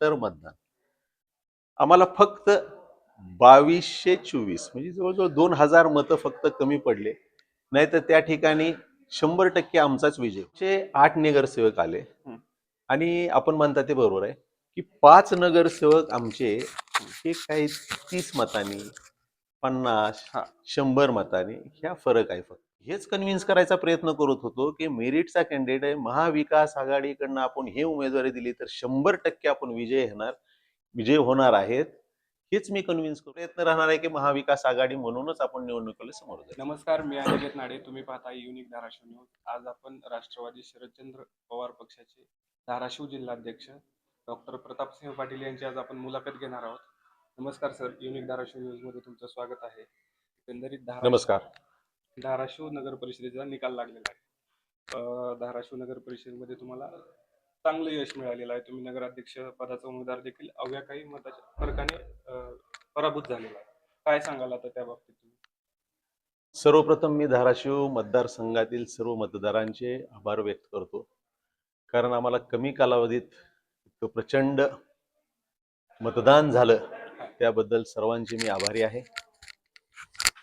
अठ्याहत्तर मतदान आम्हाला फक्त बावीसशे चोवीस म्हणजे जवळजवळ दोन हजार मतं फक्त कमी पडले. नाही तर त्या ठिकाणी शंभर टक्के आमचाच विजय. आठ नगरसेवक आले. आणि आपण म्हणता ते बरोबर आहे की पाच नगरसेवक आमचे हे काही तीस मतांनी पन्नास. शंभर मतांनी ह्या फरक आहे फक्त. हेच कन्व्हिन्स करायचा प्रयत्न करत होतो की मेरिटचा कॅन्डिडेट आहे महाविकास आघाडीकडनं आपण हे उमेदवारी दिली तर शंभर टक्के आपण विजय होणार विजय होणार आहेत. हेच मी कन्व्हिन्स करू प्रयत्न राहणार आहे की महाविकास आघाडी म्हणूनच आपण निवडणुकीला समोर जाऊ. नमस्कार मी अनिकेत नाडे. तुम्ही पाहता युनिक धाराशिव न्यूज आज आपण राष्ट्रवादी शरदचंद्र पवार पक्षाचे धाराशिव जिल्हाध्यक्ष डॉक्टर प्रतापसिंह पाटील यांची आज आपण मुलाखत घेणार आहोत. नमस्कार सर. युनिक धाराशिव न्यूजमध्ये तुमचं स्वागत आहे. एकंदरीत धारा नमस्कार. धाराशिव नगर परिषदेचा निकाल लागलेला आहे. धाराशिव नगर परिषदेमध्ये तुम्हाला चांगलं यश मिळालेलं आहे. तुम्ही नगराध्यक्ष पदाचा उमेदवार देखील अवघ्या काही मताच्या फरकाने पराभूत झालेला आहे. काय सांगाल आता त्या बाबतीत तुम्ही? सर्वप्रथम मी धाराशिव मतदारसंघातील सर्व मतदारांचे आभार व्यक्त करतो. कारण आम्हाला कमी कालावधीत इतकं प्रचंड मतदान झालं त्याबद्दल सर्वांचे मी आभारी आहे.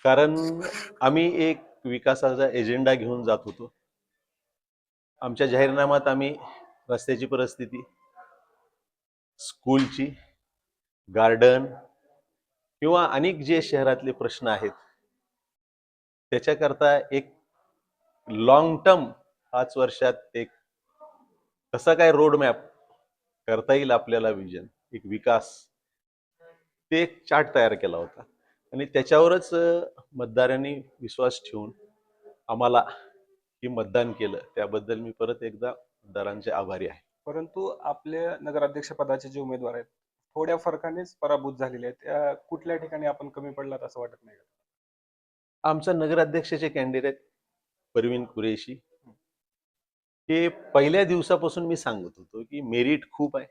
कारण आम्ही एक विकासाचा एजेंडा घेऊन जात होतो. आमच्या जाहीरनाम्यात आम्ही रस्त्याची परिस्थिती स्कूलची गार्डन किंवा अनेक जे शहरातले प्रश्न आहेत त्याच्याकरता एक लॉंग टर्म पाच वर्षात एक कसा काय रोड मॅप करता येईल आपल्याला विजन एक विकास ते एक चार्ट तयार केला होता. आणि त्याच्यावरच मतदारांनी विश्वास ठेवून आम्हाला हे मतदान केलं. त्याबद्दल मी परत एकदा मतदारांचे आभारी आहे. परंतु आपले नगराध्यक्ष पदाचे जे उमेदवार आहेत थोड्या फरकानेच पराभूत झालेले आहेत. त्या कुठल्या ठिकाणी आपण कमी पडलात असं वाटत नाही का? आमच्या नगराध्यक्षाचे कॅन्डिडेट परवीन कुरेशी. हे पहिल्या दिवसापासून मी सांगत होतो की मेरिट खूप आहे.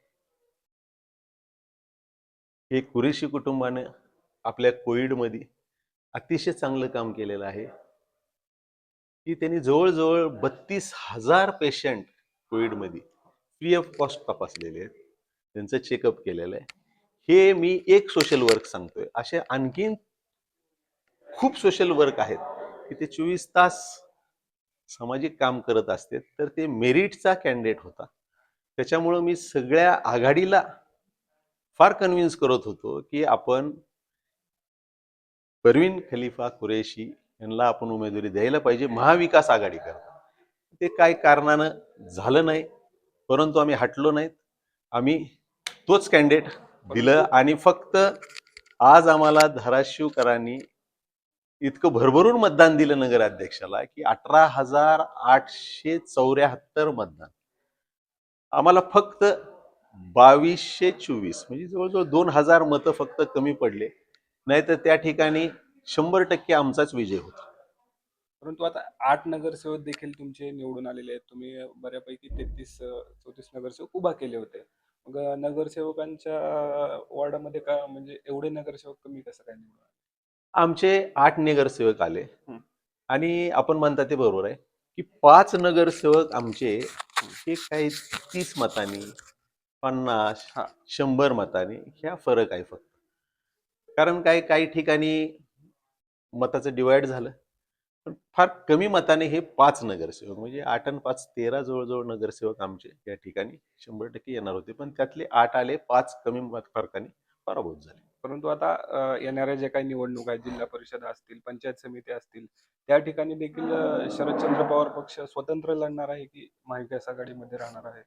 हे कुरेशी कुटुंबानं आपल्या कोविडमध्ये अतिशय चांगलं काम केलेलं आहे. की त्यांनी जवळजवळ बत्तीस हजार पेशंट कोविडमध्ये फ्री ऑफ कॉस्ट तपासलेले आहेत. त्यांचं चेकअप केलेलं आहे. हे मी एक सोशल वर्क सांगतोय. असे आणखीन खूप सोशल वर्क आहेत की ते चोवीस तास सामाजिक काम करत असते. तर ते मेरिटचा कॅन्डिडेट होता. त्याच्यामुळं मी सगळ्या आघाडीला फार कन्व्हिन्स करत होतो की आपण परवीन खलिफा कुरेशी यांना आपण उमेदवारी द्यायला पाहिजे. महाविकास आघाडी करता ते काय कारणानं झालं नाही परंतु आम्ही हटलो नाहीत. आम्ही तोच कॅन्डिडेट दिलं आणि फक्त आज आम्हाला धाराशिवकरांनी इतकं भरभरून मतदान दिलं नगराध्यक्षाला की अठरा हजार आठशे चौऱ्याहत्तर मतदान. आम्हाला फक्त बावीसशे चोवीस म्हणजे जवळजवळ दोन हजार मतं फक्त कमी पडले. नाही तर त्या ठिकाणी शंभर टक्के आमचाच विजय होता परंतु आता आठ नगरसेवक देखील तुमचे निवडून आलेले आहेत तुम्ही बऱ्यापैकी तेहतीस चौतीस नगरसेवक उभा केले होते मग नगरसेवकांच्या वॉर्डामध्ये का म्हणजे एवढे नगरसेवक कमी कसं काय निवडून? आमचे आठ नगरसेवक आले. आणि आपण म्हणता ते बरोबर आहे की पाच नगरसेवक आमचे हे काही तीस मतांनी पन्नास. शंभर मतांनी ह्या फरक आहे फक्त कारण काय काही ठिकाणी मताचं डिवाइड झालं. पण फार कमी मताने हे पाच नगरसेवक म्हणजे आठ आणि पाच तेरा जवळजवळ नगरसेवक आमचे या ठिकाणी शंभर टक्के येणार होते. पण त्यातले आठ आले पाच कमी मत फरकाने पराभूत झाले. परंतु आता येणाऱ्या ज्या काही निवडणूक आहेत जिल्हा परिषद असतील पंचायत समिती असतील त्या ठिकाणी देखील शरदचंद्र पवार पक्ष स्वतंत्र लढणार आहे की महाविकास आघाडीमध्ये राहणार आहे?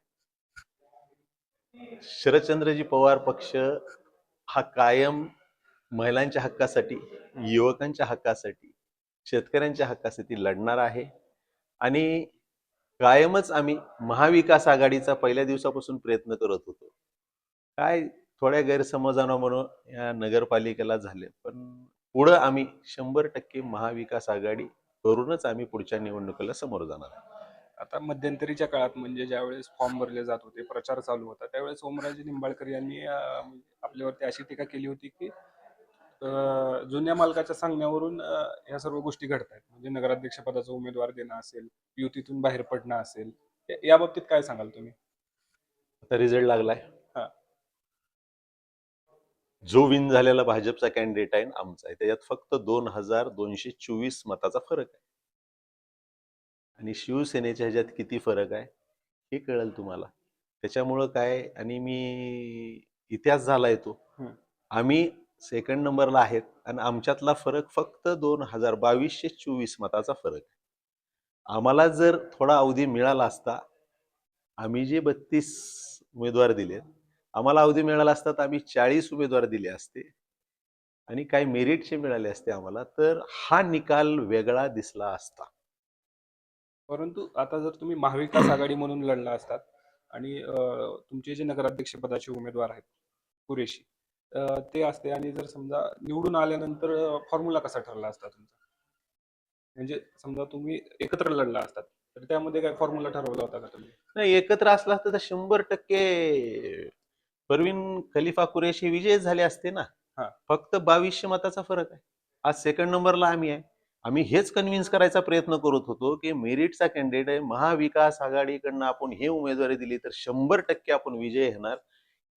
शरदचंद्रजी पवार पक्ष हा कायम महिलांच्या हक्कासाठी युवकांच्या हक्कासाठी शेतकऱ्यांच्या हक्कासाठी लढणार आहे. आणि कायमच आम्ही महाविकास आघाडीचा पहिल्या दिवसापासून प्रयत्न करत होतो. काय थोड्या गैरसमजामुळे या नगरपालिकेला झाले पण पुढं आम्ही शंभर टक्के महाविकास आघाडी करूनच आम्ही पुढच्या निवडणुकीला समोर जाणार आहे. आता मध्यंतरीच्या काळात म्हणजे ज्यावेळेस फॉर्म भरले जात होते प्रचार चालू होता त्यावेळेस ओमराजे निंबाळकर यांनी आपल्यावरती अशी टीका केली होती की जुन्या मालकाच्या सांगण्यावरून ह्या सर्व गोष्टी घडत आहेत म्हणजे नगराध्यक्ष पदाचा उमेदवार देणं असेल युतीतून बाहेर पडणं असेल या- या बाबतीत काय सांगाल तुम्ही? आता रिझल्ट लागलाय. हा. जो विन झालेला भाजपचा कॅन्डिडेट आहे आमचा आहे त्याच्यात फक्त दोन हजार दोनशे चोवीस मताचा फरक आहे. आणि शिवसेनेच्या ह्याच्यात किती फरक आहे हे कळेल तुम्हाला. त्याच्यामुळं काय आणि मी इतिहास झालाय तो. हम्म. आम्ही सेकंड नंबरला आहेत. आणि आमच्यातला फरक फक्त दोन हजार बावीसशे चोवीस मताचा फरक आम्हाला जर थोडा अवधी मिळाला असता आम्ही जे बत्तीस उमेदवार दिलेत आम्हाला अवधी मिळाला असता तर आम्ही चाळीस उमेदवार दिले असते. आणि काही मेरिटचे मिळाले असते आम्हाला तर हा निकाल वेगळा दिसला असता. परंतु आता जर तुम्ही महाविकास आघाडी म्हणून लढला असतात आणि तुमचे जे नगराध्यक्ष पदाचे उमेदवार आहेत पुरेशी ते असते आणि जर समजा निवडून आल्यानंतर फॉर्म्युला कसा ठरला असता तुमचा? म्हणजे समजा तुम्ही एकत्र लढला असतात तर त्यामध्ये काय फॉर्म्युला ठरवला होता का तुम्ही? नाही एकत्र असला असता तर शंभर टक्के परवीन खलिफा कुरेशी विजय झाले असते ना. हा. फक्त बावीसशे मताचा फरक आहे. आज सेकंड नंबरला आम्ही आहे. आम्ही हेच कन्व्हिन्स करायचा प्रयत्न करत होतो की मेरिटचा कॅन्डिडेट आहे. महाविकास आघाडीकडनं आपण हे उमेदवारी दिली तर शंभर टक्के आपण विजय होणार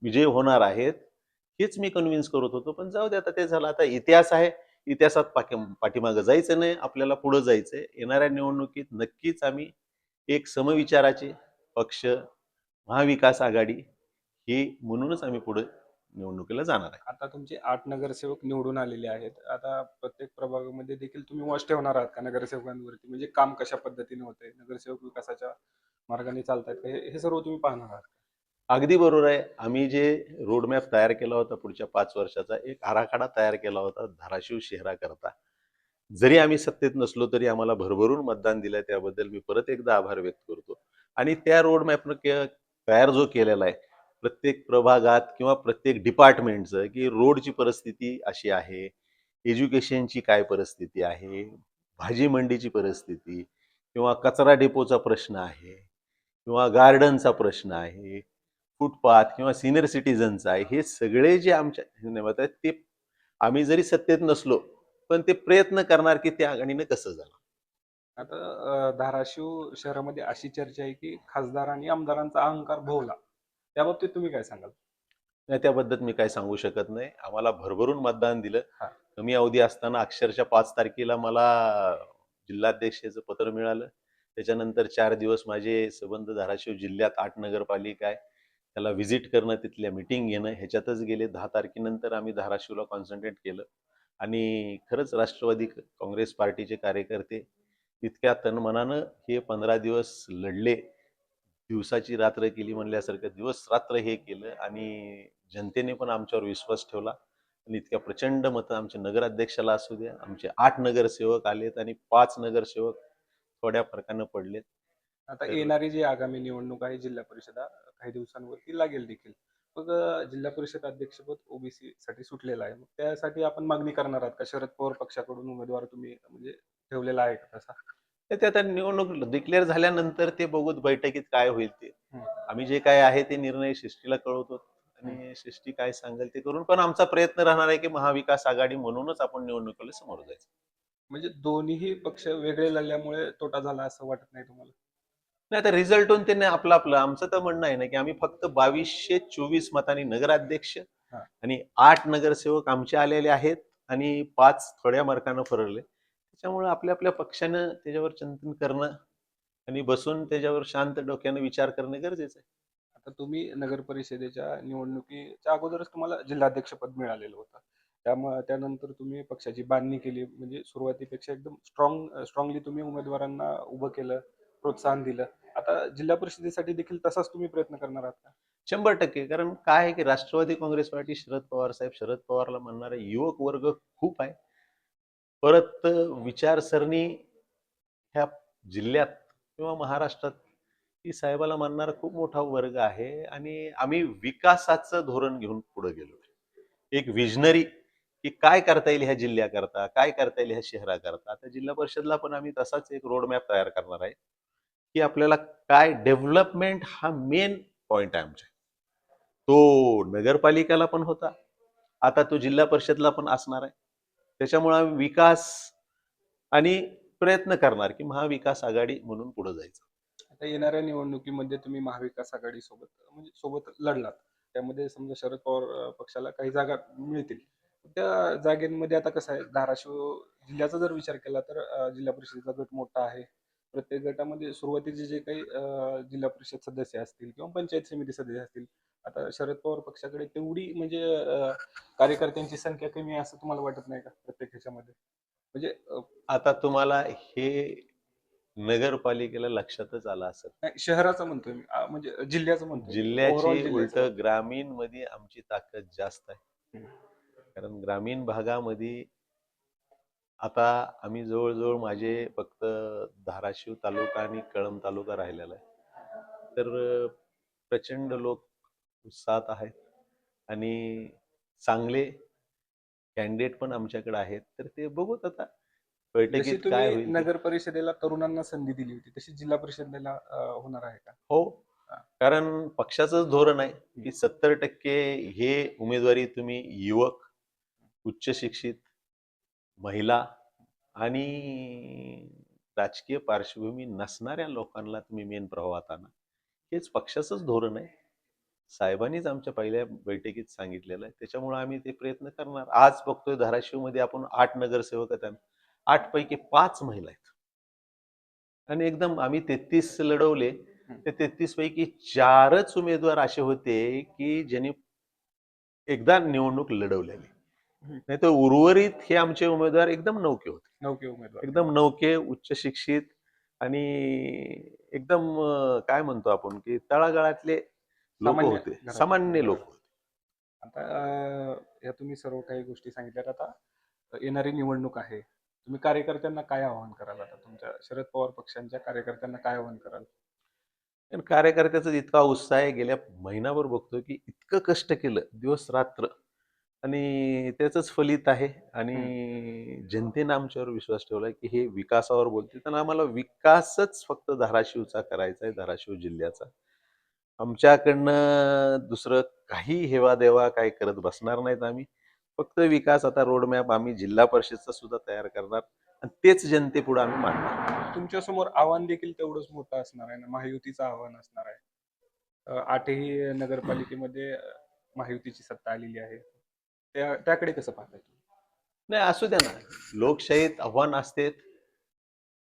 विजय होणार आहेत. हेच मी कन्व्हिन्स करत होतो. पण जाऊ दे आता ते झालं. आता इतिहास आहे. इतिहासात पाठी पाठीमागं जायचं नाही. आपल्याला पुढं जायचंय. येणाऱ्या निवडणुकीत नक्कीच आम्ही एक समविचाराचे पक्ष महाविकास आघाडी हे म्हणूनच आम्ही पुढे निवडणुकीला जाणार आहे. आता तुमचे आठ नगरसेवक निवडून आलेले आहेत. आता प्रत्येक प्रभागामध्ये देखील तुम्ही वॉच ठेवणार आहात का नगरसेवकांवरती? म्हणजे काम कशा पद्धतीने होते नगरसेवक विकासाच्या मार्गाने चालतायत का? हे सर्व तुम्ही पाहणार आहात अगदी बरोबर आहे. आम्ही जे रोडमॅप तयार केला होता पुढच्या पाच वर्षाचा एक आराखडा तयार केला होता धाराशिव शहराकरता. जरी आम्ही सत्तेत नसलो तरी आम्हाला भरभरून मतदान दिलं त्याबद्दल मी परत एकदा आभार व्यक्त करतो. आणि त्या रोडमॅपनं तयार जो केलेला आहे प्रत्येक प्रभागात किंवा प्रत्येक डिपार्टमेंटचं की रोडची परिस्थिती अशी आहे एज्युकेशनची काय परिस्थिती आहे भाजी मंडीची परिस्थिती किंवा कचरा डेपोचा प्रश्न आहे किंवा गार्डनचा प्रश्न आहे फुटपाथ किंवा सिनियर सिटीजनचा आहे हे सगळे जे आमच्या ह्याच्यामध्ये आहेत ते आम्ही जरी सत्तेत नसलो पण ते प्रयत्न करणार की त्या आघाडीनं कसं झालं आता धाराशिव शहरामध्ये अशी चर्चा आहे की खासदार आणि आमदारांचा अहंकार भोवला. त्याबाबतीत तुम्ही काय सांगाल? नाही त्याबद्दल मी काय सांगू शकत नाही. आम्हाला भरभरून मतदान दिलं. कमी अवधी असताना अक्षरशः पाच तारखेला मला जिल्हाध्यक्षाचं पत्र मिळालं. त्याच्यानंतर चार दिवस माझे संबंध धाराशिव जिल्ह्यात आठ नगरपालिका आहे. त्याला व्हिजिट करणं तिथल्या मिटिंग घेणं ह्याच्यातच गेले. दहा तारखेनंतर आम्ही धाराशिवला कॉन्सन्ट्रेट केलं. आणि खरंच राष्ट्रवादी काँग्रेस पार्टीचे कार्यकर्ते इतक्या तनमनानं हे पंधरा दिवस लढले. दिवसाची रात्र केली म्हणल्यासारखं दिवस रात्र हे केलं आणि जनतेने पण आमच्यावर विश्वास ठेवला. आणि इतक्या प्रचंड मतं आमच्या नगराध्यक्षाला असू द्या आमचे आठ नगरसेवक आलेत आणि पाच नगरसेवक थोड्या फरकानं पडलेत. आता येणारी जी आगामी निवडणूक आहे जिल्हा परिषदा काही दिवसांवरती लागेल देखील. मग जिल्हा परिषद अध्यक्षपद ओबीसी साठी सुटलेलं आहे. मग त्यासाठी आपण मागणी करणार आहात का? शरद पवार पक्षाकडून उमेदवार तुम्ही म्हणजे ठेवलेला आहे का तसा? ते आता निवडणूक डिक्लेअर झाल्यानंतर ते बघूत बैठकीत काय होईल ते. आम्ही जे काय आहे ते निर्णय शिष्टीला कळवतो आणि शिष्टी काय सांगेल ते करून. पण आमचा प्रयत्न राहणार आहे की महाविकास आघाडी म्हणूनच आपण निवडणुकीला समोर जायचं. म्हणजे दोन्ही पक्ष वेगळे लढल्यामुळे तोटा झाला असं वाटत नाही तुम्हाला? नाही आता रिझल्ट होऊन त्यांनी आपलं आपलं आमचं तर म्हणणं आहे ना की आम्ही फक्त बावीसशे चोवीस मतांनी नगराध्यक्ष. आणि आठ नगरसेवक आमचे आलेले आहेत आणि पाच थोड्या मार्कानं फरकले त्याच्यामुळे आपल्या आपल्या पक्षानं त्याच्यावर चिंतन करणं आणि बसून त्याच्यावर शांत डोक्यानं विचार करणं गरजेचं आहे. आता तुम्ही नगर परिषदेच्या निवडणुकीच्या अगोदरच तुम्हाला जिल्हाध्यक्षपद मिळालेलं होतं. त्यामुळे त्यानंतर तुम्ही पक्षाची बांधणी केली. म्हणजे सुरुवातीपेक्षा एकदम स्ट्रॉंग स्ट्रॉंगली तुम्ही उमेदवारांना उभं केलं. प्रोत्साहन दिलं. आता जिल्हा परिषदेसाठी देखील तसाच तुम्ही प्रयत्न करणार आहात का? शंभर टक्के. कारण काय आहे की राष्ट्रवादी काँग्रेस पार्टी शरद पवार साहेब शरद पवारला म्हणणारा युवक वर्ग खूप आहे. परत विचारसरणी ह्या जिल्ह्यात किंवा महाराष्ट्रात ही साहेबाला मानणारा खूप मोठा वर्ग आहे आणि आम्ही विकासाचं धोरण घेऊन पुढे गेलो एक विजनरी की काय करता येईल ह्या जिल्ह्याकरता काय करता येईल ह्या शहराकरता. आता जिल्हा परिषदला पण आम्ही तसाच एक रोडमॅप तयार करणार आहे. की आपल्याला काय डेव्हलपमेंट हा मेन पॉइंट आहे आमच्या. तो नगरपालिकेला पण होता. आता तो जिल्हा परिषदला पण असणार आहे. त्याच्यामुळे आम्ही विकास आणि प्रयत्न करणार की महाविकास आघाडी म्हणून पुढे जायचं. आता येणाऱ्या निवडणुकीमध्ये तुम्ही महाविकास आघाडी सोबत म्हणजे सोबत लढलात. त्यामध्ये समजा शरद पवार पक्षाला काही जागा मिळतील. त्या जागेमध्ये आता कसं आहे धाराशिव जिल्ह्याचा जर विचार केला तर जिल्हा परिषदेचा गट मोठा आहे. प्रत्येक गटामध्ये सुरुवातीचे जे काही जिल्हा परिषद सदस्य असतील किंवा पंचायत समिती सदस्य असतील आता शरद पवार पक्षाकडे तेवढी म्हणजे कार्यकर्त्यांची संख्या कमी आहे असं तुम्हाला वाटत नाही का प्रत्येक ह्याच्यामध्ये? म्हणजे आता तुम्हाला हे नगरपालिकेला लक्षातच आलं नाही, शहराचं म्हणतोय मी. म्हणजे जिल्ह्याचं Overall जिल्ह्याची उलट. ग्रामीणमध्ये आमची ताकद जास्त आहे. कारण ग्रामीण भागामध्ये आता आम्ही जवळजवळ माझे फक्त धाराशिव तालुका आणि कळंब तालुका राहिलेला आहे. तर प्रचंड लोक उत्साहात आहेत आणि चांगले कॅन्डिडेट पण आमच्याकडे आहेत. तर ते बघूत आता बैठकीत काय होईल. नगर परिषदेला तरुणांना संधी दिली होती तशी जिल्हा परिषदेला होणार आहे का? हो. हा. कारण पक्षाचंच धोरण आहे की सत्तर टक्के हे उमेदवारी तुम्ही युवक उच्च शिक्षित महिला आणि राजकीय पार्श्वभूमी नसणाऱ्या लोकांना तुम्ही मेन प्रवाहात आणा. हेच पक्षाचंच धोरण आहे. साहेबांनीच आमच्या पहिल्या बैठकीत सांगितलेलं आहे. त्याच्यामुळे आम्ही ते प्रयत्न करणार. आज बघतोय धाराशिवमध्ये आपण आठ नगरसेवक आहेत आठ पैकी पाच महिला आहेत. आणि एकदम आम्ही तेहतीस लढवले. ते तेहतीस पैकी चारच उमेदवार असे होते की ज्यांनी एकदा निवडणूक लढवलेली. नाही तर उर्वरित हे आमचे उमेदवार एकदम नौके होते. नौके उमेदवार. एकदम नौके उच्च शिक्षित आणि एकदम काय म्हणतो आपण की तळागाळातले लोक सामान्य होते. सामान्य लोक होते. आता या तुम्ही सर्व काही गोष्टी सांगितल्यात. आता येणारी निवडणूक आहे. तुम्ही कार्यकर्त्यांना काय आवाहन कराल आता? तुमच्या शरद पवार पक्षांच्या कार्यकर्त्यांना काय आवाहन कराल? कार्यकर्त्याचा इतका उत्साह आहे. गेल्या महिनाभर बघतो की इतकं कष्ट केलं. दिवस रात्र. आणि त्याचंच फलित आहे. आणि जनतेनं आमच्यावर विश्वास ठेवलाय की हे विकासावर बोलते तर आम्हाला विकासच फक्त धाराशिवचा करायचा आहे धाराशिव जिल्ह्याचा. आमच्याकडनं दुसरं काही हेवा देवा काही करत बसणार नाहीत आम्ही. फक्त विकास आता रोडमॅप आम्ही जिल्हा परिषदचा सुद्धा तयार करणार. आणि तेच जनतेपुढे आम्ही मांडणार. तुमच्यासमोर आव्हान देखील तेवढंच मोठं असणार आहे ना? महायुतीचं आव्हान असणार आहे. आठही नगरपालिकेमध्ये महायुतीची सत्ता आलेली आहे. त्या त्याकडे कसं पाहताय तुम्ही? नाही असू द्या ना. लोकशाहीत आव्हान असते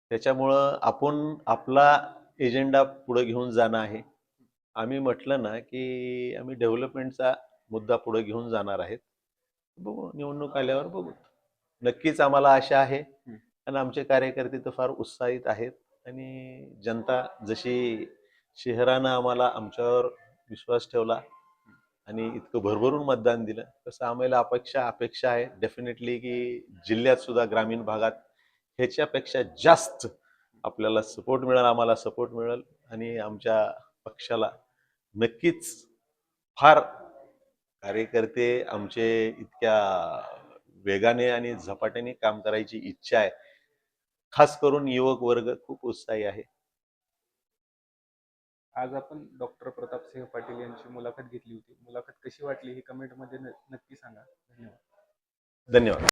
त्याच्यामुळं आपण आपला एजेंडा पुढे घेऊन जाणं आहे. आम्ही म्हटलं ना की आम्ही डेव्हलपमेंटचा मुद्दा पुढे घेऊन जाणार आहेत. बघू निवडणूक आल्यावर बघू. नक्कीच आम्हाला आशा आहे. आणि आमचे कार्यकर्ते तर फार उत्साहित आहेत. आणि जनता जशी शहरानं आम्हाला आमच्यावर विश्वास ठेवला आणि इतकं भरभरून मतदान दिलं. तसं आम्हाला अपेक्षा अपेक्षा आहे. डेफिनेटली की जिल्ह्यात सुद्धा ग्रामीण भागात ह्याच्यापेक्षा जास्त आपल्याला सपोर्ट मिळेल आम्हाला सपोर्ट मिळेल. आणि आमच्या पक्षाला नक्कीच फार कार्यकर्ते आमचे इतक्या वेगाने आणि झपाट्याने काम करायची इच्छा आहे. खास करून युवक वर्ग खूप उत्साही आहे. आज आपण डॉक्टर प्रताप सिंह पाटील यांची मुलाखत घेतली होती. मुलाखत कशी वाटली? हे कमेंटमध्ये मध्ये नक्की सांगा. धन्यवाद. धन्यवाद.